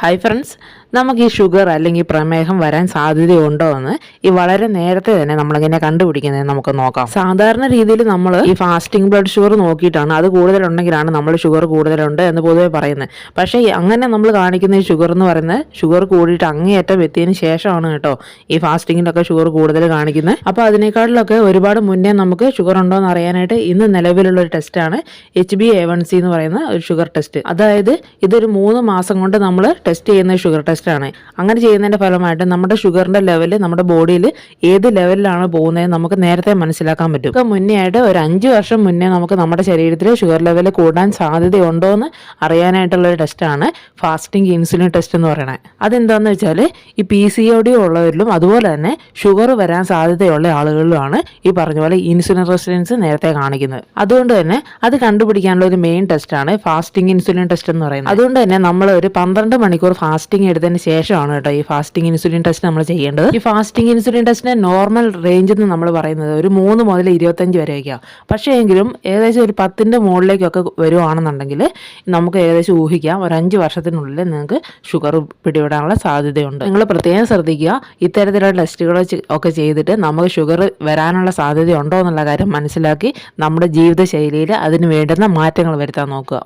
Hi friends നമുക്ക് ഈ sugar അല്ലെങ്കിൽ പ്രമേഹം വരാൻ സാധ്യതയുണ്ടോ എന്ന് ഈ വളരെ നേരത്തെ തന്നെ നമ്മളിങ്ങനെ കണ്ടുപിടിക്കുന്നത് നമുക്ക് നോക്കാം. സാധാരണ രീതിയിൽ നമ്മൾ ഈ ഫാസ്റ്റിംഗ് ബ്ലഡ് ഷുഗർ നോക്കിയിട്ടാണ് അത് കൂടുതലുണ്ടെങ്കിലാണ് നമ്മൾ ഷുഗർ കൂടുതലുണ്ട് എന്ന് പൊതുവെ പറയുന്നത്. പക്ഷേ അങ്ങനെ നമ്മൾ കാണിക്കുന്ന ഈ ഷുഗർ എന്ന് പറയുന്നത് ഷുഗർ കൂടിയിട്ട് അങ്ങേയറ്റം എത്തിയതിന് ശേഷമാണ് കേട്ടോ ഈ ഫാസ്റ്റിങ്ങിലൊക്കെ ഷുഗർ കൂടുതൽ കാണിക്കുന്നത്. അപ്പോൾ അതിനേക്കാളിലൊക്കെ ഒരുപാട് മുന്നേ നമുക്ക് ഷുഗർ ഉണ്ടോ എന്ന് അറിയാനായിട്ട് ഇന്ന് നിലവിലുള്ള ഒരു ടെസ്റ്റാണ് H B A one C എന്ന് പറയുന്ന ഒരു ഷുഗർ ടെസ്റ്റ് അതായത് ഇതൊരു മൂന്ന് മാസം കൊണ്ട് നമ്മൾ ടെസ്റ്റ് ചെയ്യുന്ന ഷുഗർ ടെസ്റ്റാണ് അങ്ങനെ ചെയ്യുന്നതിന്റെ ഫലമായിട്ട് നമ്മുടെ ഷുഗറിന്റെ ലെവൽ നമ്മുടെ ബോഡിയിൽ ഏത് ലെവലിലാണ് പോകുന്നത് നമുക്ക് നേരത്തെ മനസ്സിലാക്കാൻ പറ്റും. ഇപ്പം മുന്നേ ആയിട്ട് ഒരു അഞ്ച് വർഷം മുന്നേ നമുക്ക് നമ്മുടെ ശരീരത്തിൽ ഷുഗർ ലെവൽ കൂടാൻ സാധ്യതയുണ്ടോ എന്ന് അറിയാനായിട്ടുള്ള ഒരു ടെസ്റ്റാണ് ഫാസ്റ്റിംഗ് ഇൻസുലിൻ ടെസ്റ്റ് എന്ന് പറയുന്നത് അതെന്താണെന്ന് വെച്ചാൽ ഈ പി സി ഒ ഡി ഉള്ളവരിലും അതുപോലെ തന്നെ ഷുഗർ വരാൻ സാധ്യതയുള്ള ആളുകളിലുമാണ് ഈ പറഞ്ഞ പോലെ ഇൻസുലിൻ റെസിസ്റ്റൻസ് നേരത്തെ കാണിക്കുന്നത്. അതുകൊണ്ട് തന്നെ അത് കണ്ടുപിടിക്കാനുള്ള ഒരു മെയിൻ ടെസ്റ്റാണ് ഫാസ്റ്റിംഗ് ഇൻസുലിൻ ടെസ്റ്റ് എന്ന് പറയുന്നത്. അതുകൊണ്ട് തന്നെ നമ്മൾ ഒരു പന്ത്രണ്ട് മണിക്കൂർ ഫാസ്റ്റിംഗ് എടുത്തതിന് ശേഷമാണ് കേട്ടോ ഈ ഫാസ്റ്റിംഗ് ഇൻസുലിൻ ടെസ്റ്റ് നമ്മൾ ചെയ്യേണ്ടത്. ഈ ഫാസ്റ്റിംഗ് ഇൻസുലിൻ ടെസ്റ്റിന് നോർമൽ റേഞ്ച് എന്ന് നമ്മൾ പറയുന്നത് ഒരു മൂന്ന് മുതൽ ഇരുപത്തഞ്ച് വരെയൊക്കെയാണ് പക്ഷേ എങ്കിലും ഏകദേശം ഒരു പത്തിന്റെ മുകളിലേക്കൊക്കെ വരുവാണെന്നുണ്ടെങ്കിൽ നമുക്ക് ഏകദേശം ഊഹിക്കാം. ഒരു അഞ്ച് വർഷത്തിനുള്ളിൽ നിങ്ങൾക്ക് ഷുഗർ പിടിപെടാനുള്ള സാധ്യതയുണ്ട്. നിങ്ങൾ പ്രത്യേകം ശ്രദ്ധിക്കുക. ഇത്തരത്തിലുള്ള ടെസ്റ്റുകൾ ഒക്കെ ചെയ്തിട്ട് നമുക്ക് ഷുഗർ വരാനുള്ള സാധ്യത ഉണ്ടോ എന്നുള്ള കാര്യം മനസ്സിലാക്കി നമ്മുടെ ജീവിതശൈലിയിൽ അതിന് വേണ്ടുന്ന മാറ്റങ്ങൾ വരുത്താൻ നോക്കുക.